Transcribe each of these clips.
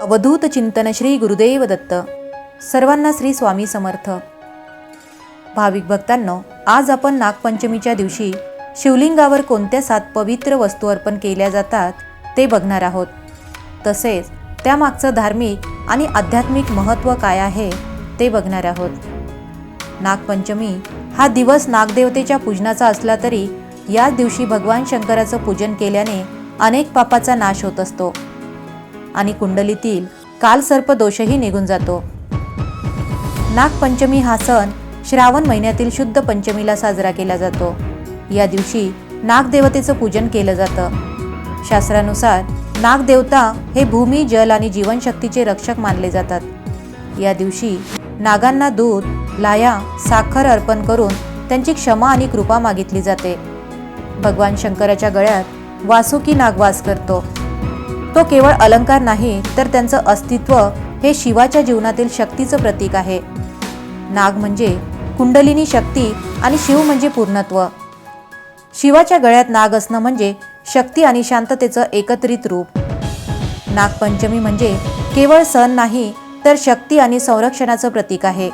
अवधूत चिंतन श्री गुरुदेव दत्त. सर्वांना श्री स्वामी समर्थ. भाविक भक्तांनो आज आपण नागपंचमीच्या दिवशी शिवलिंगावर कोणत्या सात पवित्र वस्तू अर्पण केल्या जातात ते बघणार आहोत. तसेच त्यामागचं धार्मिक आणि आध्यात्मिक महत्त्व काय आहे ते बघणार आहोत. नागपंचमी हा दिवस नागदेवतेच्या पूजनाचा असला तरी याच दिवशी भगवान शंकराचं पूजन केल्याने अनेक पापाचा नाश होत असतो. आणि कुंडलीतील कालसर्प दोषही निघून जातो. नागपंचमी हा सण श्रावण महिन्यातील शुद्ध पंचमीला साजरा केला जातो. या दिवशी नागदेवतेचं पूजन केलं जातं. शास्त्रानुसार नागदेवता हे भूमी जल आणि जीवनशक्तीचे रक्षक मानले जातात. या दिवशी नागांना दूध लाया साखर अर्पण करून त्यांची क्षमा आणि कृपा मागितली जाते. भगवान शंकराच्या गळ्यात वासुकी नागवास करतो. तो केवळ अलंकार नाही तर त्यांचं अस्तित्व हे शिवाच्या जीवनातील शक्तीचं प्रतीक आहे. नाग म्हणजे कुंडलिनी शक्ती आणि शिव म्हणजे पूर्णत्व. शिवाच्या गळ्यात नाग असणं म्हणजे शक्ती आणि शांततेचं एकत्रित रूप. नागपंचमी म्हणजे केवळ सण नाही तर शक्ती आणि संरक्षणाचं प्रतीक आहे.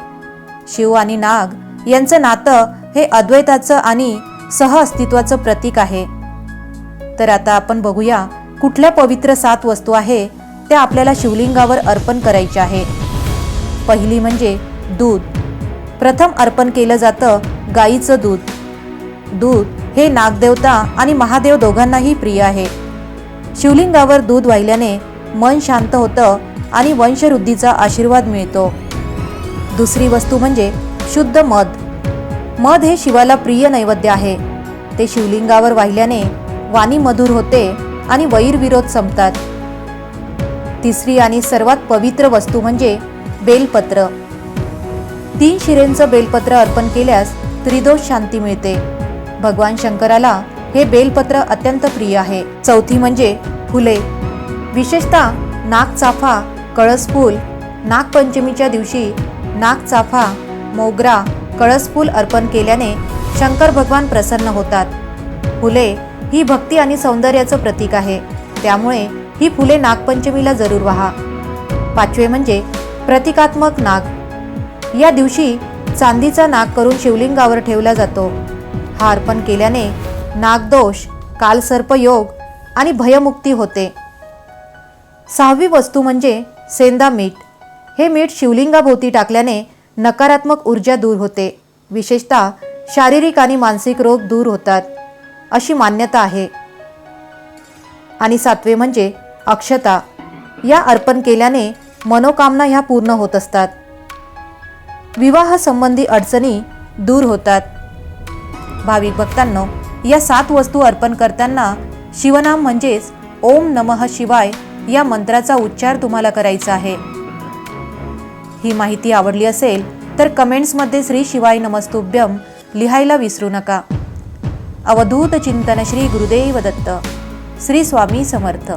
शिव आणि नाग यांचं नातं हे अद्वैताचं आणि सहअस्तित्वाचं प्रतीक आहे. तर आता आपण बघूया कुठल्या पवित्र सात वस्तू आहे त्या आपल्याला शिवलिंगावर अर्पण करायच्या आहे. पहिली म्हणजे दूध. प्रथम अर्पण केलं जातं गाईचं दूध. दूध हे नागदेवता आणि महादेव दोघांनाही प्रिय आहे. शिवलिंगावर दूध वाहिल्याने मन शांत होतं आणि वंशवृद्धीचा आशीर्वाद मिळतो. दुसरी वस्तू म्हणजे शुद्ध मध. मध हे शिवाला प्रिय नैवेद्य आहे. ते शिवलिंगावर वाहिल्याने वाणी मधुर होते आणि वैरविरोध संपतात. तिसरी आणि सर्वात पवित्र वस्तू म्हणजे बेलपत्र. तीन शिरेंचं बेलपत्र अर्पण केल्यास त्रिदोष शांती मिळते. भगवान शंकराला हे बेलपत्र अत्यंत प्रिय आहे. चौथी म्हणजे फुले. विशेषतः नागचाफा कळसफूल नागपंचमीच्या दिवशी नागचाफा मोगरा कळसफूल अर्पण केल्याने शंकर भगवान प्रसन्न होतात. फुले ही भक्ती आणि सौंदर्याचं प्रतीक आहे. त्यामुळे ही फुले नागपंचमीला जरूर व्हा. पाचवे म्हणजे प्रतिकात्मक नाग. या दिवशी चांदीचा नाग करून शिवलिंगावर ठेवला जातो. हा अर्पण केल्याने नागदोष कालसर्पयोग आणि भयमुक्ती होते. सहावी वस्तू म्हणजे सेंदा मीठ. हे मीठ शिवलिंगाभोवती टाकल्याने नकारात्मक ऊर्जा दूर होते. विशेषतः शारीरिक आणि मानसिक रोग दूर होतात. अशी मान्यता आहे. आणि सातवे म्हणजे अक्षता. या अर्पण केल्याने मनोकामना ह्या पूर्ण होत असतात. विवाह संबंधी अडचणी दूर होतात. भाविक भक्तांनो या सात वस्तू अर्पण करताना शिवनाम म्हणजेच ओम नमः शिवाय या मंत्राचा उच्चार तुम्हाला करायचा आहे. ही माहिती आवडली असेल तर कमेंट्समध्ये श्री शिवाय नमस्तुभ्यम लिहायला विसरू नका. अवधूत चिंतन श्री गुरुदेव दत्त श्री स्वामी समर्थ